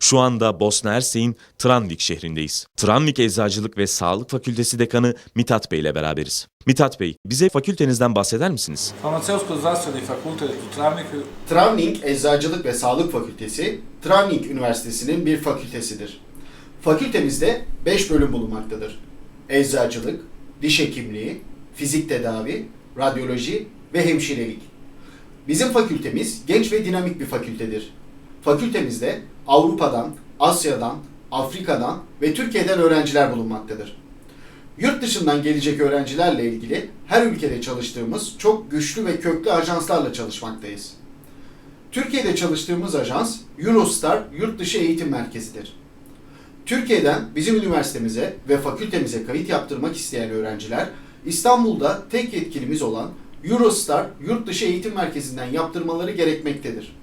Şu anda Bosna Hersek'in Tranvik şehrindeyiz. Tranvik Eczacılık ve Sağlık Fakültesi Dekanı Mithat Bey ile beraberiz. Mithat Bey, bize fakültenizden bahseder misiniz? Farmaceutsko-zdravstveni fakultet u Travniku Travnik Eczacılık ve Sağlık Fakültesi, Travnik Üniversitesi'nin bir fakültesidir. Fakültemizde 5 bölüm bulunmaktadır. Eczacılık, diş hekimliği, fizik tedavi, radyoloji ve hemşirelik. Bizim fakültemiz genç ve dinamik bir fakültedir. Fakültemizde Avrupa'dan, Asya'dan, Afrika'dan ve Türkiye'den öğrenciler bulunmaktadır. Yurt dışından gelecek öğrencilerle ilgili her ülkede çalıştığımız çok güçlü ve köklü ajanslarla çalışmaktayız. Türkiye'de çalıştığımız ajans Eurostar Yurt Dışı Eğitim Merkezi'dir. Türkiye'den bizim üniversitemize ve fakültemize kayıt yaptırmak isteyen öğrenciler İstanbul'da tek yetkilimiz olan Eurostar Yurt Dışı Eğitim Merkezi'nden yaptırmaları gerekmektedir.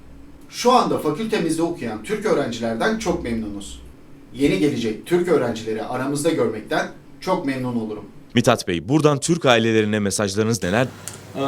Şu anda fakültemizde okuyan Türk öğrencilerden çok memnunuz. Yeni gelecek Türk öğrencileri aramızda görmekten çok memnun olurum. Mithat Bey, buradan Türk ailelerine mesajlarınız neler? E, e,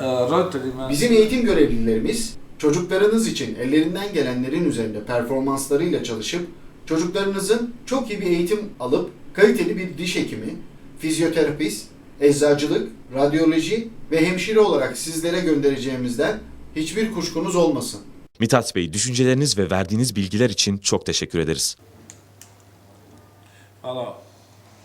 e, Bizim eğitim görevlilerimiz çocuklarınız için ellerinden gelenlerin üzerinde performanslarıyla çalışıp çocuklarınızın çok iyi bir eğitim alıp kaliteli bir diş hekimi, fizyoterapist, eczacılık, radyoloji ve hemşire olarak sizlere göndereceğimizden hiçbir kuşkunuz olmasın. Mithat Bey, düşünceleriniz ve verdiğiniz bilgiler için çok teşekkür ederiz. Hvala.